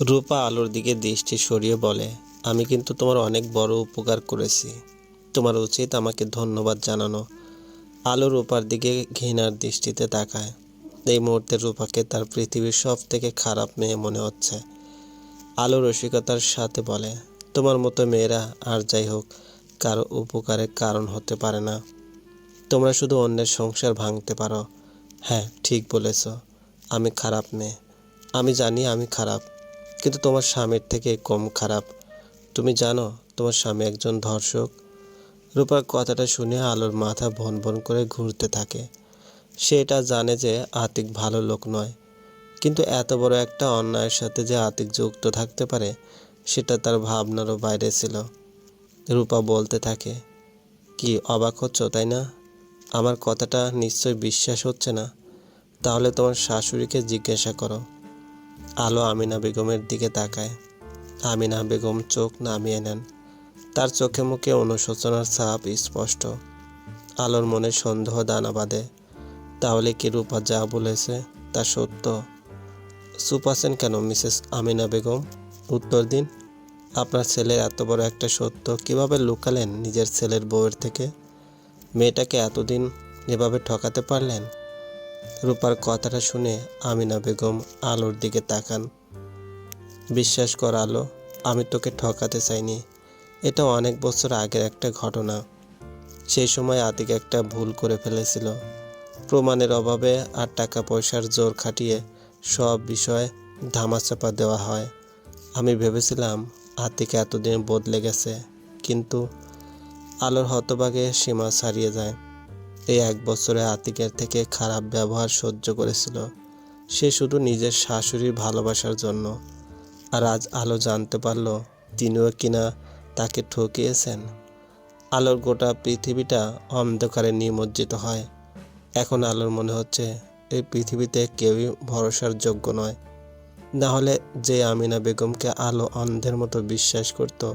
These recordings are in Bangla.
রূপা আলোর দিকে দৃষ্টি সরিয়ে বলে, আমি কিন্তু তোমার অনেক বড় উপকার করেছি। তোমার উচিত আমাকে ধন্যবাদ জানানো। আলো রূপার দিকে ঘৃণার দৃষ্টিতে তাকায়। এই মুহূর্তে রূপাকে তার পৃথিবীর সব থেকে খারাপ মেয়ে মনে হচ্ছে। আলো রসিকতার সাথে বলে, তোমার মতো মেয়েরা আর যাই হোক, কারও উপকারের কারণ হতে পারে না। তোমরা শুধু অন্যের সংসার ভাঙতে পারো। হ্যাঁ ঠিক বলেছ। আমি খারাপ মেয়ে। আমি জানি আমি খারাপ। কিন্তু তোমার স্বামীর থেকে কম খারাপ। তুমি জানো, তোমার স্বামী একজন ধর্ষক। রূপার কথাটা শুনে আলোর মাথা ভন ভন করে ঘুরতে থাকে। সে এটা জানে যে আতিক ভালো লোক নয়। কিন্তু এত বড় একটা অন্যায়ের সাথে যে আতিক যুক্ত থাকতে পারে, সেটা তার ভাবনারও বাইরে ছিল। রূপা বলতে থাকে, কি অবাক হচ্ছ, তাই না? আমার কথাটা নিশ্চয় বিশ্বাস হচ্ছে না। তাহলে তোমার শাশুড়িকে জিজ্ঞাসা করো। আলো আমিনা বেগমের দিকে তাকায়। আমিনা বেগম চোখ নামিয়ে নেন। তার চোখে মুখে অনুশোচনার ছাপ স্পষ্ট। আলোর মনে সন্দেহ দানা বাঁধে। তাহলে কি রূপা যা বলেছে তা সত্য? চুপ আছেন কেন মিসেস আমিনা বেগম? উত্তর দিন, আপনার ছেলের এত বড় একটা সত্য কীভাবে লুকালেন নিজের ছেলের বউয়ের থেকে? মেয়েটাকে এতদিন এভাবে ঠকাতে পারলেন? রূপার কথাটা শুনে আমিনা বেগম আলোর দিকে তাকান। বিশ্বাস কর আলো, আমি তোকে ঠকাতে চাইনি। এটা অনেক বছর আগের একটা ঘটনা। সেই সময় আতিক একটা ভুল করে ফেলেছিল। প্রমাণের অভাবে আর টাকা পয়সার জোর খাটিয়ে সব বিষয় ধামাচাপা দেওয়া হয়। আমি ভেবেছিলাম, আতিক এতদিন বদলে গেছে, কিন্তু আলোর হতভাগে সীমা ছাড়িয়ে যায়। এই এক বছরে আতিকের থেকে খারাপ ব্যবহার সহ্য করেছিল। সে শুধু নিজের শাশুড়ির ভালোবাসার জন্য। আর আজ আলো জানতে পারল, তিনিও কিনা তাকে ঠকিয়েছেন। আলোর গোটা পৃথিবীটা অন্ধকারে নিমজ্জিত হয়। এখন আলোর মনে হচ্ছে, এই পৃথিবীতে কেউই ভরসার যোগ্য নয়। না হলে যে আমিনা বেগমকে আলো অন্ধের মতো বিশ্বাস করত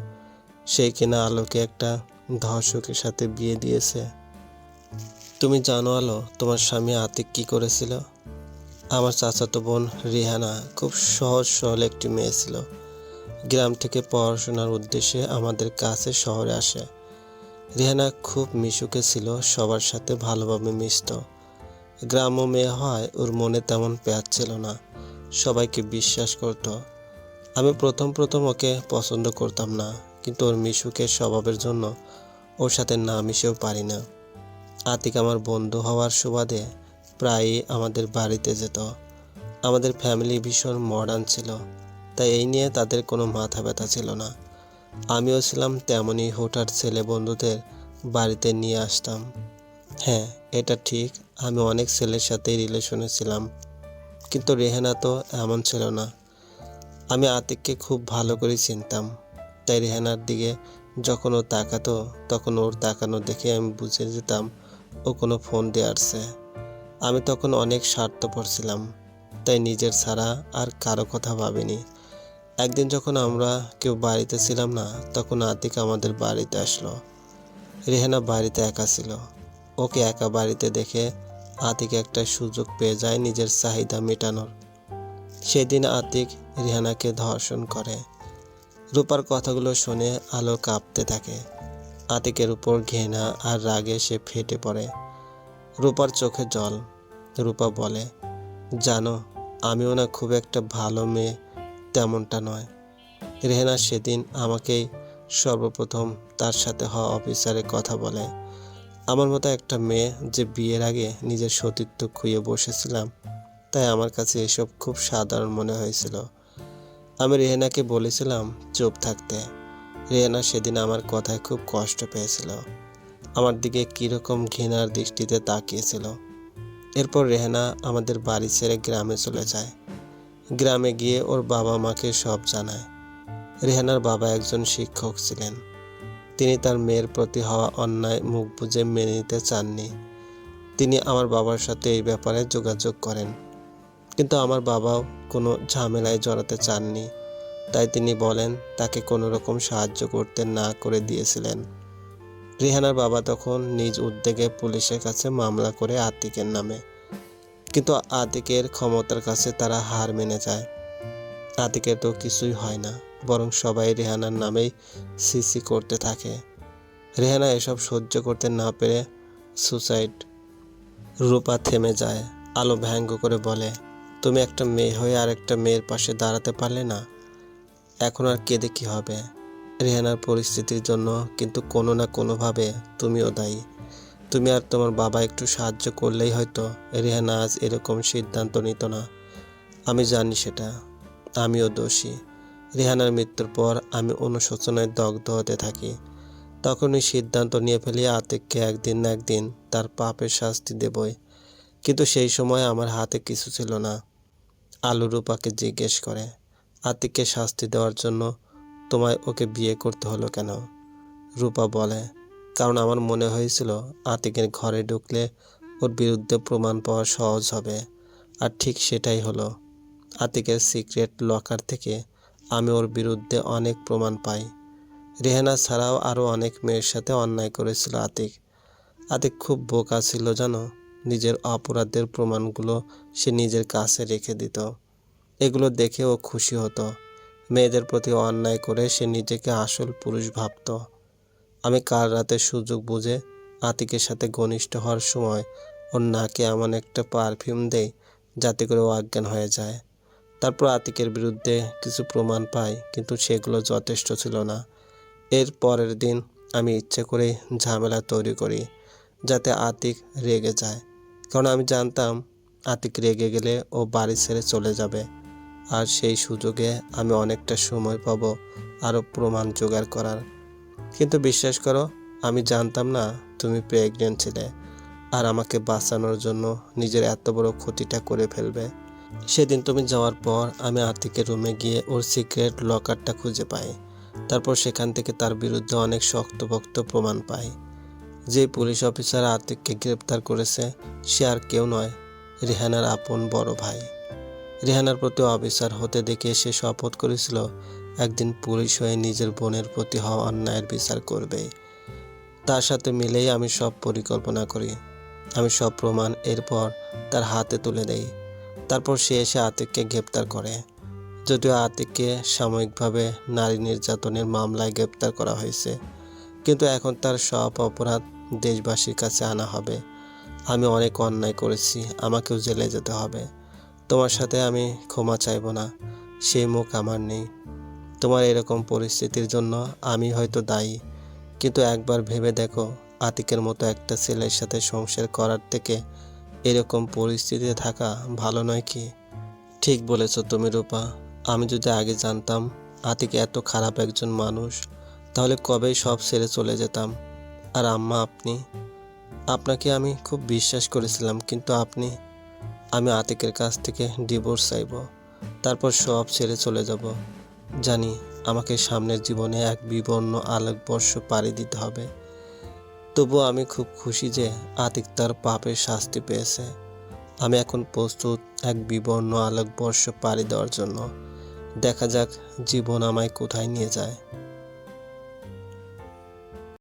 সেই কিনা আলোকে একটা ধর্ষকের সাথে বিয়ে দিয়েছে। তুমি জানো আলো, তোমার স্বামী আতিক কি করেছিল? আমার চাচাতো বোন রিহানা খুব সহজ সরল একটি মেয়ে ছিল। গ্রাম থেকে পড়াশোনার উদ্দেশ্যে আমাদের কাছে শহরে আসে। রিহানা খুব মিশুকে ছিল, সবার সাথে ভালোভাবে মিশত। গ্রাম্য মেয়ে হয়, ওর মনে তেমন প্যাচ ছিল না। সবাইকে বিশ্বাস করত। আমি প্রথম প্রথম ওকে পছন্দ করতাম না, কিন্তু ওর মিশুকে স্বভাবের জন্য ওর সাথে না মিশেও পারি না। আতিক আমার বন্ধু হওয়ার সুবাদে প্রায়ই আমাদের বাড়িতে যেত। আমাদের ফ্যামিলি ভীষণ মডার্ন ছিল, তাই এই নিয়ে তাদের কোনো মাথা ব্যথা ছিল না। আমিও ছিলাম তেমনই হুটার ছেলে বন্ধুদের বাড়িতে নিয়ে আসতাম। হ্যাঁ এটা ঠিক, আমি অনেক ছেলের সাথেই রিলেশনে ছিলাম। কিন্তু রেহানা তো এমন ছিল না। আমি আতিককে খুব ভালো করে চিনতাম। তাই রেহানার দিকে যখন ও তাকাতো, তখন ওর তাকানো দেখে আমি বুঝে যেতাম ও কোনো ফোন দিয়ে আসছে। আমি তখন অনেক স্বার্থপর ছিলাম, তাই নিজের ছাড়া আর কারও কথা ভাবিনি। একদিন যখন আমরা কেউ বাড়িতে ছিলাম না, তখন আতিক আমাদের বাড়িতে আসলো। রেহানা বাড়িতে একা ছিল। ওকে একা বাড়িতে দেখে আতিক একটা সুযোগ পেয়ে যায় নিজের চাহিদা মেটানোর। সেদিন আতিক রেহানাকে ধর্ষণ করে। রূপার কথাগুলো শুনে আলো কাঁপতে থাকে। আতিকের উপর ঘৃণা আর রাগে সে ফেটে পড়ে। রূপার চোখে জল। রূপা বলে, জানো, আমিও না খুব একটা ভালো মেয়ে, তেমনটা নয়। রেহেনা সেদিন আমাকেই সর্বপ্রথম তার সাথে হওয়া অফিসারে কথা বলে। আমার মতো একটা মেয়ে যে বিয়ের আগে নিজের সতীত্ব খুঁয়ে বসেছিলাম, তাই আমার কাছে এসব খুব সাধারণ মনে হয়েছিল। আমি রেহেনাকে বলেছিলাম, চুপ থাকতে। রেহেনা সেদিন আমার কথায় খুব কষ্ট পেয়েছিল। আমার দিকে কীরকম ঘৃণার দৃষ্টিতে তাকিয়েছিল। এরপর রেহেনা আমাদের বাড়ি ছেড়ে গ্রামে চলে যায়। গ্রামে গিয়ে ওর বাবা মাকে সব জানায়। রেহানার বাবা একজন শিক্ষক ছিলেন। তিনি তার মেয়ের প্রতি হওয়া অন্যায় মুখ বুঝে মেনে নিতে চাননি। তিনি আমার বাবার সাথে এই ব্যাপারে যোগাযোগ করেন। কিন্তু আমার বাবাও কোনো ঝামেলায় জড়াতে চাননি। তাই তিনি বলেন, তাকে কোনো রকম সাহায্য করতে না করে দিয়েছিলেন। রিহানার বাবা তখন নিজ উদ্যোগে পুলিশের কাছে মামলা করে আতিকের নামে। কিন্তু আতিকের ক্ষমতার কাছে তারা হার মেনে যায়। আতিকের তো কিছুই হয় না, বরং সবাই রেহানার নামেই সিসি করতে থাকে। রেহানা এসব সহ্য করতে না পেরে সুসাইড রূপা থেমে যায়। আলো ব্যঙ্গ করে বলে, তুমি একটা মেয়ে হয়ে আর একটা মেয়ের পাশে দাঁড়াতে পারলে না? এখন আর কেঁদে কী হবে? রেহানার পরিস্থিতির জন্য কিন্তু কোনো না কোনোভাবে তুমিও দায়ী। তুমি আর তোমার বাবা একটু সাহায্য করলেই হয়তো রেহানা আজ এরকম সিদ্ধান্ত নিত না। আমি জানি সেটা। আমিও দোষী। রেহানার মৃত্যুর পর আমি অনুশোচনায় দগ্ধ হতে থাকি। তখনই সিদ্ধান্ত নিয়ে ফেলি আতিককে একদিন না একদিন তার পাপের শাস্তি দেবই। কিন্তু সেই সময় আমার হাতে কিছু ছিল না। আলু রূপাকে জিজ্ঞেস করে আতিককে শাস্তি দেওয়ার জন্য তোমায় ওকে বিয়ে করতে হলো কেন? রূপা বলে, কারণ আমার মনে হয়েছিল আতিকের ঘরে ঢুকলে ওর বিরুদ্ধে প্রমাণ পাওয়া সহজ হবে, আর ঠিক সেটাই হলো। আতিকের সিক্রেট লকার থেকে আমি ওর বিরুদ্ধে অনেক প্রমাণ পাই। রেহানা ছাড়াও আরও অনেক মেয়ের সাথে অন্যায় করেছিল আতিক। আতিক খুব বোকা ছিল জানো? নিজের অপরাধের প্রমাণগুলো সে নিজের কাছে রেখে দিত। এগুলো দেখে ও খুশি হতো। মেয়েদের প্রতি অন্যায় করে সে নিজেকে আসল পুরুষ ভাবত। আমি কাল রাতে সুযোগ বুঝে আতিকের সাথে ঘনিষ্ঠ হওয়ার সময় ওর নাকে এমন একটা পারফিউম দেই যাতে করে ও অজ্ঞান হয়ে যায়। তারপর আতিকের বিরুদ্ধে কিছু প্রমাণ পাই, কিন্তু সেগুলো যথেষ্ট ছিল না। এর পরের দিন আমি ইচ্ছে করে ঝামেলা তৈরি করি যাতে আতিক রেগে যায়। কারণ আমি জানতাম আতিক রেগে গেলে ও বাড়ি ছেড়ে চলে যাবে। আর সেই সুযোগে আমি অনেকটা সময় পাবো আরও প্রমাণ জোগাড় করার। কিন্তু বিশ্বাস করো, আমি জানতাম না তুমি প্রেগনেন্ট ছিলে আর আমাকে বাঁচানোর জন্য নিজের এত বড় ক্ষতিটা করে ফেলবে। সেদিন তুমি যাওয়ার পর আমি আতিকের রুমে গিয়ে ওর সিক্রেট লকারটা খুঁজে পাই। তারপর সেখান থেকে তার বিরুদ্ধে অনেক শক্তপোক্ত প্রমাণ পাই। যে পুলিশ অফিসার আতিককে গ্রেপ্তার করেছে, সে আর কেউ নয়, রেহানার আপন বড় ভাই। রেহানার প্রতি অফিসার হতে দেখে সে শপথ করেছিল, একদিন পুলিশ হয়ে নিজের বোনের প্রতি হওয়া অন্যায়ের বিচার করবে। তার সাথে মিলেই আমি সব পরিকল্পনা করি। আমি সব প্রমাণ এরপর তার হাতে তুলে দেই। তারপর সে এসে আতিককে গ্রেপ্তার করে। যদিও আতিককে সাময়িকভাবে নারী নির্যাতনের মামলায় গ্রেপ্তার করা হয়েছে, কিন্তু এখন তার সব অপরাধ দেশবাসীর কাছে আনা হবে। আমি অনেক অন্যায় করেছি, আমাকেও জেলে যেতে হবে। তোমার সাথে আমি ক্ষমা চাইব না সেই মুখ আমার নেই। তোমার এরকম পরিস্থিতির জন্য আমি হয়তো দায়ী। কিন্তু একবার ভেবে দেখো, আতিকের মতো একটা ছেলের সাথে সংসার করার থেকে এরকম পরিস্থিতিতে থাকা ভালো নয় কি? ঠিক বলেছ তুমি, রূপা। আমি যদি আগে জানতাম আতিক এত খারাপ একজন মানুষ, তাহলে কবেই সব ছেড়ে চলে যেতাম। আর আম্মা, আপনি? আপনাকে আমি খুব বিশ্বাস করেছিলাম, কিন্তু আপনি আমি আতিকের কাছ থেকে ডিভোর্স চাইব। তারপর সব ছেড়ে চলে যাব। জানি আমাকে সামনের জীবনে এক বিবর্ণ আলোকবর্ষ পাড়ি দিতে হবে। তবুও আমি খুব খুশি যে আতিক তার পাপের শাস্তি পেয়েছে। আমি এখন প্রস্তুত এক বিবর্ণ আলোকবর্ষ পাড়ি দেওয়ার জন্য। দেখা যাক জীবন আমায় কোথায় নিয়ে যায়।